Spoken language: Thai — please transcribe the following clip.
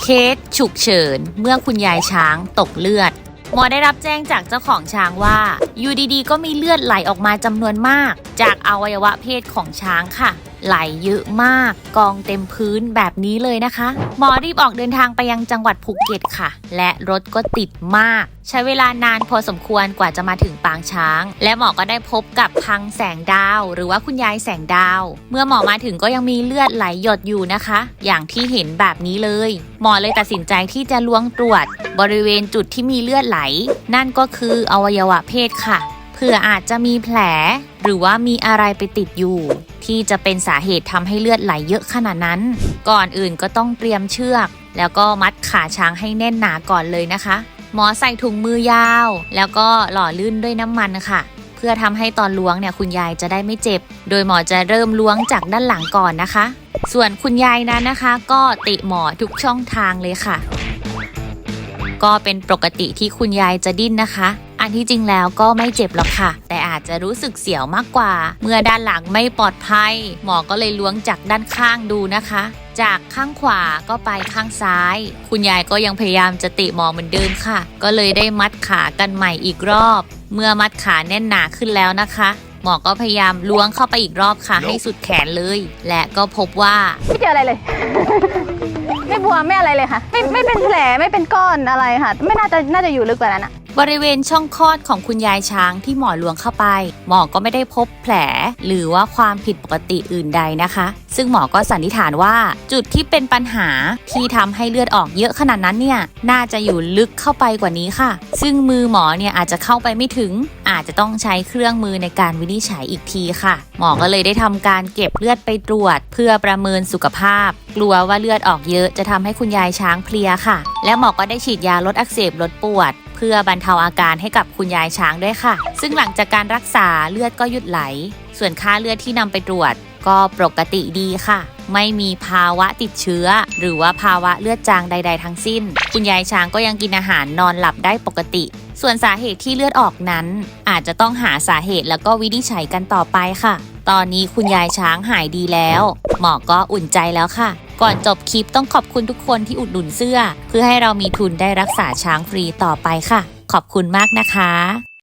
เคสฉุกเฉิน เมื่อคุณยายช้างตกเลือด หมอได้รับแจ้งจากเจ้าของช้างว่า อยู่ดีๆ ก็มีเลือดไหลออกมาจำนวนมาก จากอวัยวะเพศของช้างค่ะ ไหลเยอะมาก กองเต็มพื้นแบบนี้เลยนะคะ หมอรีบออกเดินทางไปยังจังหวัดภูเก็ตค่ะ และรถก็ติดมาก ใช้เวลานานพอสมควรกว่าจะมาถึงปางช้าง และหมอก็ได้พบกับพังแสงดาว หรือว่าคุณยายแสงดาว เมื่อหมอมาถึงก็ยังมีเลือดไหลหยดอยู่นะคะ อย่างที่เห็นแบบนี้เลย หมอเลยตัดสินใจที่จะล้วงตรวจ บริเวณจุดที่มีเลือดไหล นั่นก็คืออวัยวะเพศค่ะเผื่ออาจจะมีแผล หรือว่ามีอะไรไปติดอยู่ ที่จะเป็นสาเหตุทำให้เลือดไหลเยอะขนาดนั้น ก่อนอื่นก็ต้องเตรียมเชือก แล้วก็มัดขาช้างให้แน่นหนาก่อนเลยนะคะ หมอใส่ถุงมือยาว แล้วก็หล่อลื่นด้วยน้ำมันค่ะเพื่อทำให้ตอนล้วงเนี่ยคุณยายจะได้ไม่เจ็บ โดยหมอจะเริ่มล้วงจากด้านหลังก่อนนะคะ ส่วนคุณยายนั้นนะคะ ก็ติหมอทุกช่องทางเลยค่ะ ก็เป็นปกติที่คุณยายจะดิ้นนะคะ อันที่จริงแล้วก็ไม่เจ็บหรอกค่ะ แต่อาจจะรู้สึกเสียวมากกว่า เมื่อด้านหลังไม่ปลอดภัย หมอก็เลยล้วงจากด้านข้างดูนะคะ จากข้างขวาก็ไปข้างซ้าย คุณยายก็ยังพยายามจะติหมอเหมือนเดิมค่ะ ก็เลยได้มัดขากันใหม่อีกรอบ เมื่อมัดขาแน่นหนาขึ้นแล้วนะคะหมอก็พยายามล้วงเข้าไปอีกรอบค่ะ ให้สุดแขนเลย และก็พบว่า ไม่เจออะไรเลย ไม่บวมไม่อะไรเลยค่ะ ไม่ไม่เป็นแผลไม่เป็นก้อนอะไรค่ะ ไม่น่าจะน่าจะอยู่ลึกกว่านั้นอะบริเวณช่องคลอดของคุณยายช้างที่หมอลวงเข้าไป หมอก็ไม่ได้พบแผล หรือว่าความผิดปกติอื่นใดนะคะ ซึ่งหมอก็สันนิษฐานว่า จุดที่เป็นปัญหาที่ทำให้เลือดออกเยอะขนาดนั้นเนี่ย น่าจะอยู่ลึกเข้าไปกว่านี้ค่ะ ซึ่งมือหมอเนี่ยอาจจะเข้าไปไม่ถึง อาจจะต้องใช้เครื่องมือในการวินิจฉัยอีกทีค่ะ หมอก็เลยได้ทำการเก็บเลือดไปตรวจ เพื่อประเมินสุขภาพ กลัวว่าเลือดออกเยอะจะทำให้คุณยายช้างเพลียค่ะ และหมอก็ได้ฉีดยาลดอักเสบลดปวดเพื่อบรรเทาอาการให้กับคุณยายช้างด้วยค่ะ ซึ่งหลังจากการรักษาเลือดก็หยุดไหล ส่วนค่าเลือดที่นำไปตรวจ ก็ปกติดีค่ะ ไม่มีภาวะติดเชื้อ หรือว่าภาวะเลือดจางใด ๆ ทั้งสิ้น คุณยายช้างก็ยังกินอาหารนอนหลับได้ปกติ ส่วนสาเหตุที่เลือดออกนั้น อาจจะต้องหาสาเหตุแล้วก็วินิจฉัยกันต่อไปค่ะ ตอนนี้คุณยายช้างหายดีแล้ว หมอก็อุ่นใจแล้วค่ะ ก่อนจบคลิปต้องขอบคุณทุกคนที่อุดหนุนเสื้อ เพื่อให้เรามีทุนได้รักษาช้างฟรีต่อไปค่ะ ขอบคุณมากนะคะ